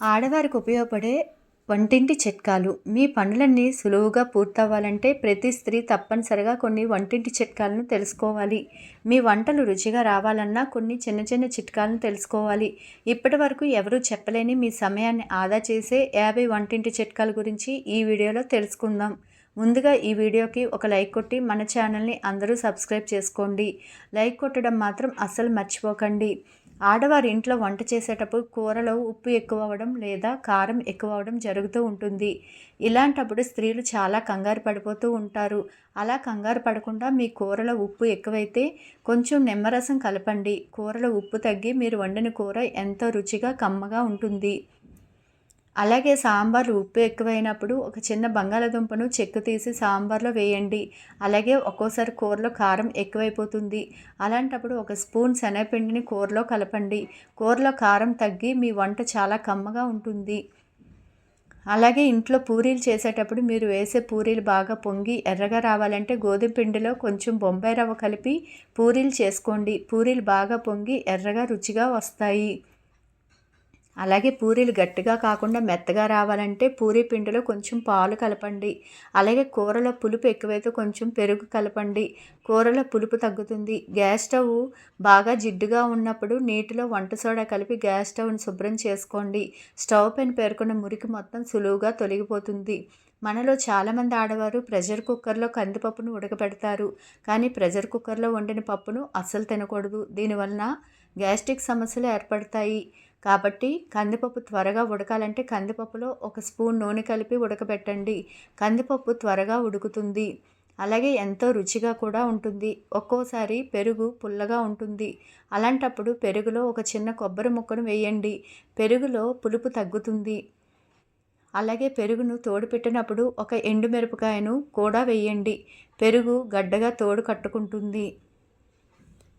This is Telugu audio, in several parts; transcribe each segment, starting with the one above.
ఆడవారికి ఉపయోగపడే వంటింటి చిట్కాలు. మీ పనులన్నీ సులువుగా పూర్తవ్వాలంటే ప్రతి స్త్రీ తప్పనిసరిగా కొన్ని వంటింటి చిట్కాలను తెలుసుకోవాలి. మీ వంటలు రుచిగా రావాలన్నా కొన్ని చిన్న చిన్న చిట్కాలను తెలుసుకోవాలి. ఇప్పటి వరకు ఎవరూ చెప్పలేని మీ సమయాన్ని ఆదా చేసే యాభై వంటింటి చిట్కాల గురించి ఈ వీడియోలో తెలుసుకుందాం. ముందుగా ఈ వీడియోకి ఒక లైక్ కొట్టి మన ఛానల్ని అందరూ సబ్స్క్రైబ్ చేసుకోండి. లైక్ కొట్టడం మాత్రం అస్సలు మర్చిపోకండి. ఆడవారి ఇంట్లో వంట చేసేటప్పుడు కూరలో ఉప్పు ఎక్కువ అవ్వడం లేదా కారం ఎక్కువ అవ్వడం జరుగుతూ ఉంటుంది. ఇలాంటప్పుడు స్త్రీలు చాలా కంగారు పడిపోతూ ఉంటారు. అలా కంగారు పడకుండా మీ కూరలో ఉప్పు ఎక్కువైతే కొంచెం నిమ్మరసం కలపండి. కూరలో ఉప్పు తగ్గి మీరు వండిన కూర ఎంతో రుచిగా కమ్మగా ఉంటుంది. అలాగే సాంబార్లో ఉప్పు ఎక్కువైనప్పుడు ఒక చిన్న బంగాళాదుంపను చెక్కు తీసి సాంబార్లో వేయండి. అలాగే ఒక్కోసారి కూరలో కారం ఎక్కువైపోతుంది. అలాంటప్పుడు ఒక స్పూన్ శనగపిండిని కూరలో కలపండి. కూరలో కారం తగ్గి మీ వంట చాలా కమ్మగా ఉంటుంది. అలాగే ఇంట్లో పూరీలు చేసేటప్పుడు మీరు వేసే పూరీలు బాగా పొంగి ఎర్రగా రావాలంటే గోధుమ పిండిలో కొంచెం బొంబాయి రవ్వ కలిపి పూరీలు చేసుకోండి. పూరీలు బాగా పొంగి ఎర్రగా రుచిగా వస్తాయి. అలాగే పూరీలు గట్టిగా కాకుండా మెత్తగా రావాలంటే పూరీ పిండిలో కొంచెం పాలు కలపండి. అలాగే కూరలో పులుపు ఎక్కువైతే కొంచెం పెరుగు కలపండి. కూరలో పులుపు తగ్గుతుంది. గ్యాస్ స్టవ్ బాగా జిడ్డుగా ఉన్నప్పుడు నీటిలో వంట సోడా కలిపి గ్యాస్ స్టవ్ని శుభ్రం చేసుకోండి. స్టవ్ పైన పేర్కొన్న మురికి మొత్తం సులువుగా తొలగిపోతుంది. మనలో చాలామంది ఆడవారు ప్రెషర్ కుక్కర్లో కందిపప్పును ఉడకబెడతారు. కానీ ప్రెషర్ కుక్కర్లో వండిన పప్పును అస్సలు తినకూడదు. దీనివలన గ్యాస్ట్రిక్ సమస్యలు ఏర్పడతాయి. కాబట్టి కందిపప్పు త్వరగా ఉడకాలంటే కందిపప్పులో ఒక స్పూన్ నూనె కలిపి ఉడకబెట్టండి. కందిపప్పు త్వరగా ఉడుకుతుంది. అలాగే ఎంతో రుచిగా కూడా ఉంటుంది. ఒక్కోసారి పెరుగు పుల్లగా ఉంటుంది. అలాంటప్పుడు పెరుగులో ఒక చిన్న కొబ్బరి ముక్కను వేయండి. పెరుగులో పులుపు తగ్గుతుంది. అలాగే పెరుగును తోడు పెట్టినప్పుడు ఒక ఎండుమిరపకాయను కూడా వేయండి. పెరుగు గడ్డగా తోడు కట్టుకుంటుంది.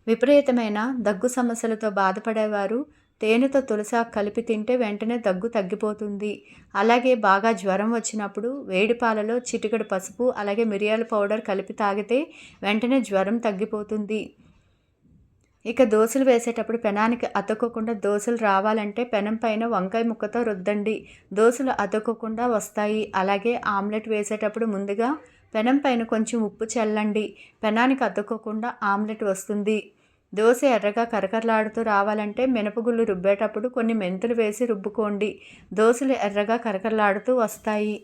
విపరీతమైన దగ్గు సమస్యలతో బాధపడేవారు తేనెతో తులసాకు కలిపి తింటే వెంటనే దగ్గు తగ్గిపోతుంది. అలాగే బాగా జ్వరం వచ్చినప్పుడు వేడి పాలలో చిటికడు పసుపు అలాగే మిరియాల పౌడర్ కలిపి తాగితే వెంటనే జ్వరం తగ్గిపోతుంది. ఇక దోశలు వేసేటప్పుడు పెనానికి అతుక్కోకుండా దోశలు రావాలంటే పెనం పైన వంకాయ ముక్కతో రుద్దండి. దోశలు అతుక్కోకుండా వస్తాయి. అలాగే ఆమ్లెట్ వేసేటప్పుడు ముందుగా పెనం పైన కొంచెం ఉప్పు చల్లండి. పెనానికి అతుక్కోకుండా ఆమ్లెట్ వస్తుంది. దోశ ఎర్రగా కరకరలాడుతూ రావాలంటే మినపగుళ్ళు రుబ్బేటప్పుడు కొన్ని మెంతులు వేసి రుబ్బుకోండి. దోశలు ఎర్రగా కరకరలాడుతూ వస్తాయి.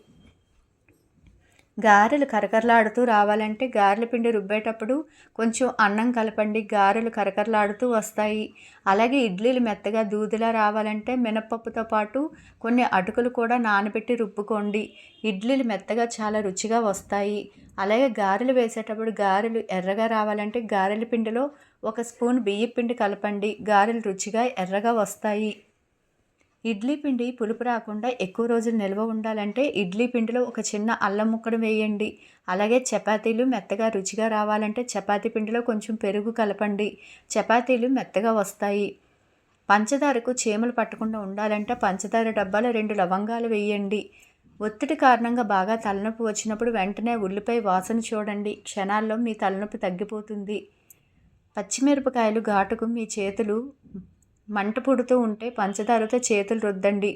గారెలు కరకరలాడుతూ రావాలంటే గారెల పిండి రుబ్బేటప్పుడు కొంచెం అన్నం కలపండి. గారెలు కరకరలాడుతూ వస్తాయి. అలాగే ఇడ్లీలు మెత్తగా దూదిలా రావాలంటే మినపప్పుతో పాటు కొన్ని అటుకులు కూడా నానబెట్టి రుబ్బుకోండి. ఇడ్లీలు మెత్తగా చాలా రుచిగా వస్తాయి. అలాగే గారెలు వేసేటప్పుడు గారెలు ఎర్రగా రావాలంటే గారెల పిండిలో ఒక స్పూన్ బియ్య పిండి కలపండి. గారెలు రుచిగా ఎర్రగా వస్తాయి. ఇడ్లీ పిండి పులుపు రాకుండా ఎక్కువ రోజులు నిల్వ ఉండాలంటే ఇడ్లీ పిండిలో ఒక చిన్న అల్లం ముక్కను వేయండి. అలాగే చపాతీలు మెత్తగా రుచిగా రావాలంటే చపాతీ పిండిలో కొంచెం పెరుగు కలపండి. చపాతీలు మెత్తగా వస్తాయి. పంచదారకు చీమలు పట్టకుండా ఉండాలంటే పంచదార డబ్బాలో రెండు లవంగాలు వేయండి. ఒత్తిడి కారణంగా బాగా తలనొప్పి వచ్చినప్పుడు వెంటనే ఉల్లిపాయ వాసన చూడండి. క్షణాల్లో మీ తలనొప్పి తగ్గిపోతుంది. పచ్చిమిరపకాయలు ఘాటుకు మీ చేతులు మంట పుడుతూ ఉంటే పంచదారతో చేతులు రుద్దండి.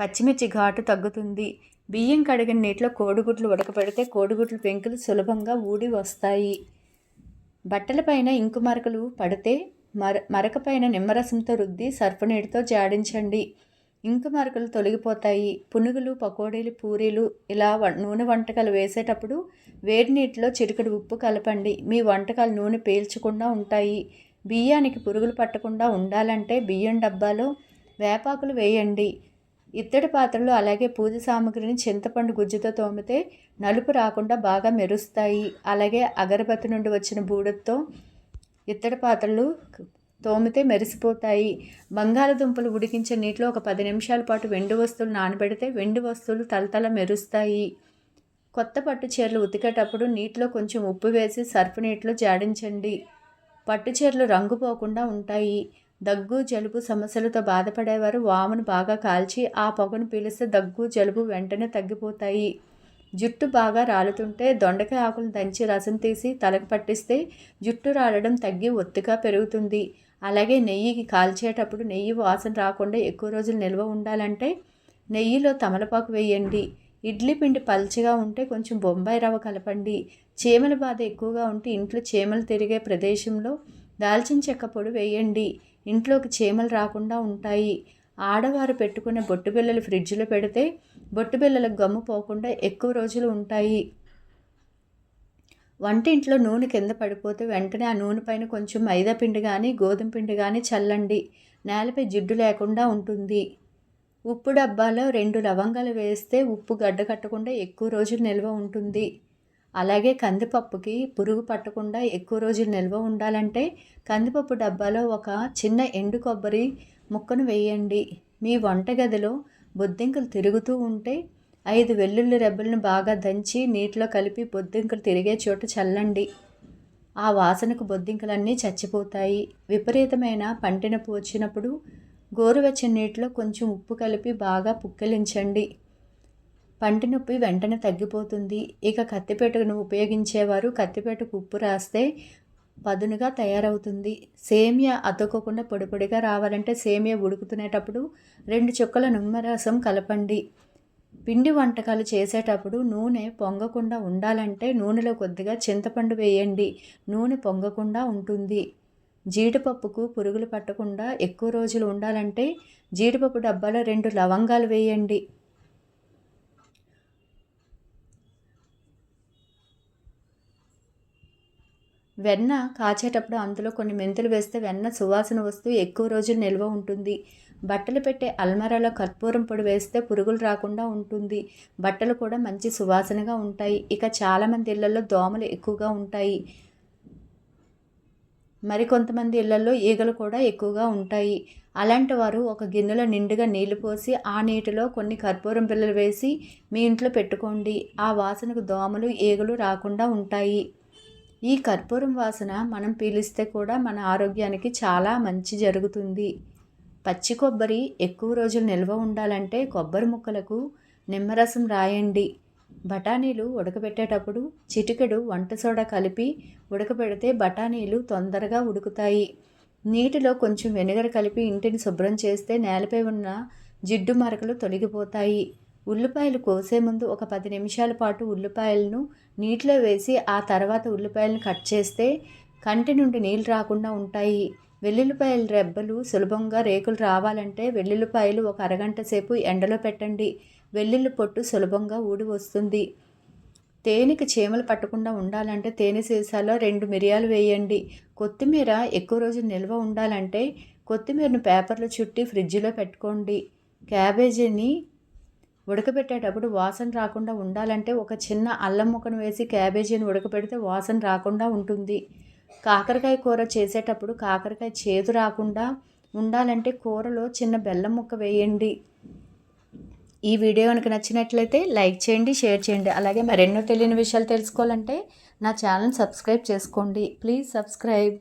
పచ్చిమిర్చి ఘాటు తగ్గుతుంది. బియ్యం కడిగిన నీటిలో కోడిగుడ్లు ఉడకబెడితే కోడిగుడ్లు పెంకులు సులభంగా ఊడి వస్తాయి. బట్టలపైన ఇంకు మరకలు పడితే మర మరకపైన నిమ్మరసంతో రుద్ది సర్పనీటితో జాడించండి. ఇంకు మరకలు తొలగిపోతాయి. పునుగులు పకోడీలు పూరీలు ఇలా నూనె వంటకాలు వేసేటప్పుడు వేడి నీటిలో చిటికడు ఉప్పు కలపండి. మీ వంటకాలు నూనె పీల్చకుండా ఉంటాయి. బియ్యానికి పురుగులు పట్టకుండా ఉండాలంటే బియ్యం డబ్బాలో వేపాకులు వేయండి. ఇత్తడి పాత్రలు అలాగే పూజ సామాగ్రిని చింతపండు గుజ్జుతో తోమితే నలుపు రాకుండా బాగా మెరుస్తాయి. అలాగే అగరబత్తి నుండి వచ్చిన బూడతో ఇత్తడి పాత్రలు తోమితే మెరిసిపోతాయి. బంగాళదుంపలు ఉడికించే నీటిలో ఒక పది నిమిషాల పాటు వెండి వస్తువులు నానబెడితే వెండి వస్తువులు తలతల మెరుస్తాయి. కొత్త పట్టు చీరలు ఉతికేటప్పుడు నీటిలో కొంచెం ఉప్పు వేసి సర్ఫ్ నీటిలో జాడించండి. పట్టు చీరలు రంగు పోకుండా ఉంటాయి. దగ్గు జలుబు సమస్యలతో బాధపడేవారు వామును బాగా కాల్చి ఆ పొగను పీలిస్తే దగ్గు జలుబు వెంటనే తగ్గిపోతాయి. జుట్టు బాగా రాలుతుంటే దొండకాయ ఆకులు దంచి రసం తీసి తలకు పట్టిస్తే జుట్టు రాలడం తగ్గి ఒత్తిగా పెరుగుతుంది. అలాగే నెయ్యికి కాల్చేటప్పుడు నెయ్యి వాసన రాకుండా ఎక్కువ రోజులు నిల్వ ఉండాలంటే నెయ్యిలో తమలపాకు వేయండి. ఇడ్లీ పిండి పల్చగా ఉంటే కొంచెం బొంబాయి రవ్వ కలపండి. చీమల బాధ ఎక్కువగా ఉంటే ఇంట్లో చీమలు తిరిగే ప్రదేశంలో దాల్చిన చెక్క పొడి వేయండి. ఇంట్లోకి చీమలు రాకుండా ఉంటాయి. ఆడవారు పెట్టుకునే బొట్టు బిళ్ళలు ఫ్రిడ్జ్లో పెడితే బొట్టు బిళ్ళలకు గమ్ము పోకుండా ఎక్కువ రోజులు ఉంటాయి. వంటింట్లో నూనె కింద పడిపోతే వెంటనే ఆ నూనె పైన కొంచెం మైదా పిండి కానీ గోధుమ పిండి కానీ చల్లండి. నేలపై జిడ్డు లేకుండా ఉంటుంది. ఉప్పు డబ్బాలో రెండు లవంగాలు వేస్తే ఉప్పు గడ్డ కట్టకుండా ఎక్కువ రోజులు నిల్వ ఉంటుంది. అలాగే కందిపప్పుకి పురుగు పట్టకుండా ఎక్కువ రోజులు నిల్వ ఉండాలంటే కందిపప్పు డబ్బాలో ఒక చిన్న ఎండు కొబ్బరి ముక్కను వేయండి. మీ వంటగదిలో బొద్దింకలు తిరుగుతూ ఉంటే ఐదు వెల్లుల్లి రెబ్బలను బాగా దంచి నీటిలో కలిపి బొద్దింకలు తిరిగే చోట చల్లండి. ఆ వాసనకు బొద్దింకలన్నీ చచ్చిపోతాయి. విపరీతమైన పంటిన వచ్చినప్పుడు గోరువెచ్చని నీటిలో కొంచెం ఉప్పు కలిపి బాగా పుక్కిలించండి. పంటి నొప్పి వెంటనే తగ్గిపోతుంది. ఇక కత్తిపేటను ఉపయోగించేవారు కత్తిపేటకు ఉప్పు రాస్తే పదునుగా తయారవుతుంది. సేమియా అతుక్కోకుండా పొడిపొడిగా రావాలంటే సేమియా ఉడుకుతునేటప్పుడు రెండు చుక్కల నిమ్మరసం కలపండి. పిండి వంటకాలు చేసేటప్పుడు నూనె పొంగకుండా ఉండాలంటే నూనెలో కొద్దిగా చింతపండు వేయండి. నూనె పొంగకుండా ఉంటుంది. జీడిపప్పుకు పురుగులు పట్టకుండా ఎక్కువ రోజులు ఉండాలంటే జీడిపప్పు డబ్బాలో రెండు లవంగాలు వేయండి. వెన్న కాచేటప్పుడు అందులో కొన్ని మెంతులు వేస్తే వెన్న సువాసన వస్తూ ఎక్కువ రోజులు నిల్వ ఉంటుంది. బట్టలు పెట్టే అల్మరాలో కర్పూరం పొడి వేస్తే పురుగులు రాకుండా ఉంటుంది. బట్టలు కూడా మంచి సువాసనగా ఉంటాయి. ఇక చాలామంది ఇళ్ళలో దోమలు ఎక్కువగా ఉంటాయి. మరికొంతమంది ఇళ్ళలో ఈగలు కూడా ఎక్కువగా ఉంటాయి. అలాంటి వారు ఒక గిన్నెలో నిండుగా నీళ్ళు పోసి ఆ నీటిలో కొన్ని కర్పూరం పిల్లలు వేసి మీ ఇంట్లో పెట్టుకోండి. ఆ వాసనకు దోమలు ఈగలు రాకుండా ఉంటాయి. ఈ కర్పూరం వాసన మనం పీలిస్తే కూడా మన ఆరోగ్యానికి చాలా మంచి జరుగుతుంది. పచ్చి కొబ్బరి ఎక్కువ రోజులు నిల్వ ఉండాలంటే కొబ్బరి ముక్కలకు నిమ్మరసం రాయండి. బఠానీలు ఉడకబెట్టేటప్పుడు చిటికెడు వంట సోడా కలిపి ఉడకబెడితే బఠానీలు తొందరగా ఉడుకుతాయి. నీటిలో కొంచెం వెనిగర్ కలిపి ఇంటిని శుభ్రం చేస్తే నేలపై ఉన్న జిడ్డు మరకలు తొలగిపోతాయి. ఉల్లిపాయలు కోసే ముందు ఒక పది నిమిషాల పాటు ఉల్లిపాయలను నీటిలో వేసి ఆ తర్వాత ఉల్లిపాయలను కట్ చేస్తే కంటి నుండి నీళ్ళు రాకుండా ఉంటాయి. వెల్లుల్లిపాయల రెబ్బలు సులభంగా రేకులు రావాలంటే వెల్లుల్లిపాయలు ఒక అరగంట సేపు ఎండలో పెట్టండి. వెల్లుల్లి పొట్టు సులభంగా ఊడి వస్తుంది. తేనెకి చీమలు పట్టకుండా ఉండాలంటే తేనె సీసాలో రెండు మిరియాలు వేయండి. కొత్తిమీర ఎక్కువ రోజులు నిల్వ ఉండాలంటే కొత్తిమీరను పేపర్లో చుట్టి ఫ్రిడ్జ్లో పెట్టుకోండి. క్యాబేజీని ఉడకబెట్టేటప్పుడు వాసన రాకుండా ఉండాలంటే ఒక చిన్న అల్లం ముక్కను వేసి క్యాబేజీని ఉడకబెడితే వాసన రాకుండా ఉంటుంది. కాకరకాయ కూర చేసేటప్పుడు కాకరకాయ చేదు రాకుండా ఉండాలంటే కూరలో చిన్న బెల్లం ముక్క వేయండి. ఈ వీడియో కనుక నచ్చినట్లయితే లైక్ చేయండి షేర్ చేయండి. అలాగే మరెన్నో తెలియని విషయాలు తెలుసుకోవాలంటే నా ఛానల్ సబ్స్క్రైబ్ చేసుకోండి. Please subscribe.